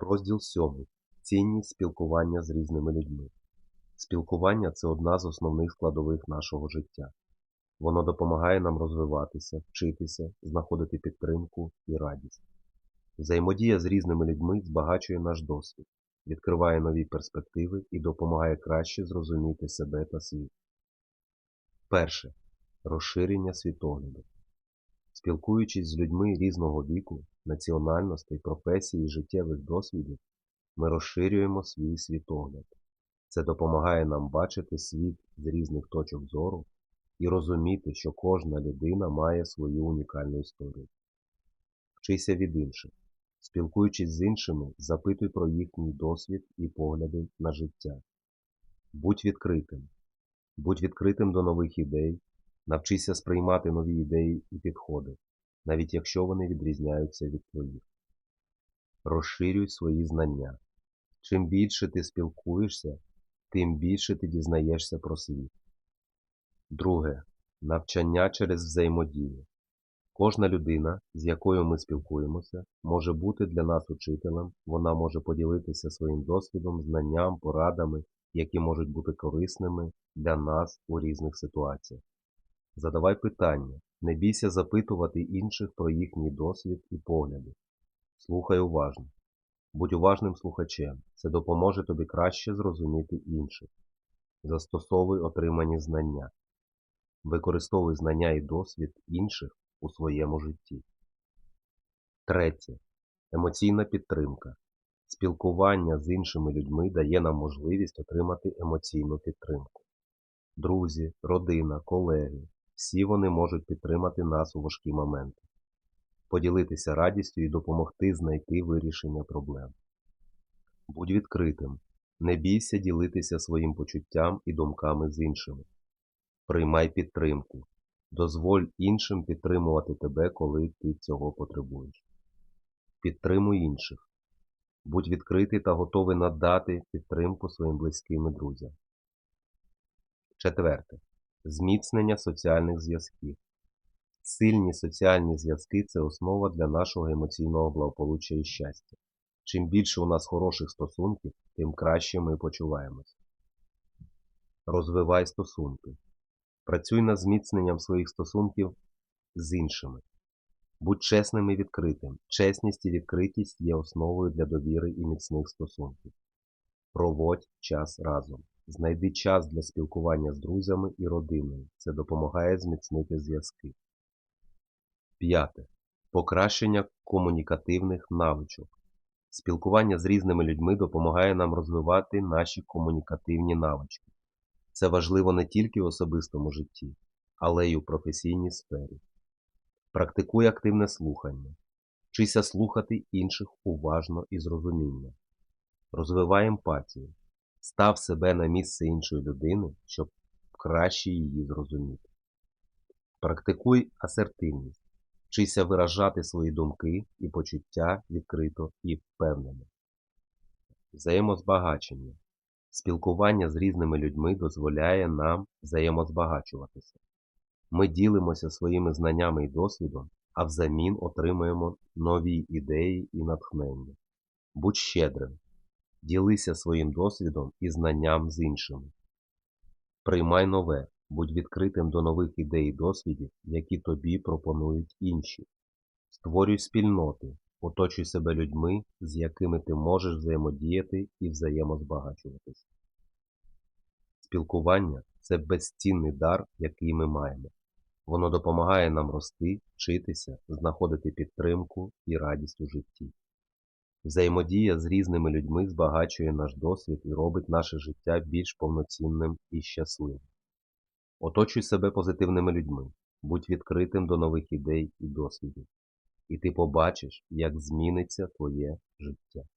Розділ 7. Цінність спілкування з різними людьми. Спілкування це одна з основних складових нашого життя. Воно допомагає нам розвиватися, вчитися, знаходити підтримку і радість. Взаємодія з різними людьми збагачує наш досвід, відкриває нові перспективи і допомагає краще зрозуміти себе та світ. Перше. Розширення світогляду. Спілкуючись з людьми різного віку, національностей, професій і життєвих досвідів, ми розширюємо свій світогляд. Це допомагає нам бачити світ з різних точок зору і розуміти, що кожна людина має свою унікальну історію. Вчися від інших. Спілкуючись з іншими, запитуй про їхній досвід і погляди на життя. Будь відкритим. Будь відкритим до нових ідей, навчися сприймати нові ідеї і підходи, навіть якщо вони відрізняються від твоїх. Розширюй свої знання. Чим більше ти спілкуєшся, тим більше ти дізнаєшся про світ. Друге. Навчання через взаємодію. Кожна людина, з якою ми спілкуємося, може бути для нас учителем, вона може поділитися своїм досвідом, знанням, порадами, які можуть бути корисними для нас у різних ситуаціях. Задавай питання, не бійся запитувати інших про їхній досвід і погляди. Слухай уважно. Будь уважним слухачем, це допоможе тобі краще зрозуміти інших. Застосовуй отримані знання. Використовуй знання і досвід інших у своєму житті. Третє. Емоційна підтримка. Спілкування з іншими людьми дає нам можливість отримати емоційну підтримку. Друзі, родина, колеги всі вони можуть підтримати нас у важкі моменти, поділитися радістю і допомогти знайти вирішення проблем. Будь відкритим, не бійся ділитися своїм почуттям і думками з іншими. Приймай підтримку, дозволь іншим підтримувати тебе, коли ти цього потребуєш. Підтримуй інших. Будь відкритий та готовий надати підтримку своїм близьким і друзям. Четверте. Зміцнення соціальних зв'язків. Сильні соціальні зв'язки це основа для нашого емоційного благополуччя і щастя. Чим більше у нас хороших стосунків, тим краще ми почуваємося. Розвивай стосунки. Працюй над зміцненням своїх стосунків з іншими. Будь чесним і відкритим. Чесність і відкритість є основою для довіри і міцних стосунків. Проводь час разом. Знайди час для спілкування з друзями і родиною. Це допомагає зміцнити зв'язки. П'яте. Покращення комунікативних навичок. Спілкування з різними людьми допомагає нам розвивати наші комунікативні навички. Це важливо не тільки в особистому житті, але й у професійній сфері. Практикуй активне слухання. Вчися слухати інших уважно і з розумінням. Розвивай емпатію. Став себе на місце іншої людини, щоб краще її зрозуміти. Практикуй асертивність. Вчися виражати свої думки і почуття відкрито і впевнено. Взаємозбагачення. Спілкування з різними людьми дозволяє нам взаємозбагачуватися. Ми ділимося своїми знаннями і досвідом, а взамін отримуємо нові ідеї і натхнення. Будь щедрим. Ділися своїм досвідом і знанням з іншими. Приймай нове, будь відкритим до нових ідей і досвідів, які тобі пропонують інші. Створюй спільноти, оточуй себе людьми, з якими ти можеш взаємодіяти і взаємозбагачуватися. Спілкування це безцінний дар, який ми маємо. Воно допомагає нам рости, вчитися, знаходити підтримку і радість у житті. Взаємодія з різними людьми збагачує наш досвід і робить наше життя більш повноцінним і щасливим. Оточуй себе позитивними людьми, будь відкритим до нових ідей і досвідів, і ти побачиш, як зміниться твоє життя.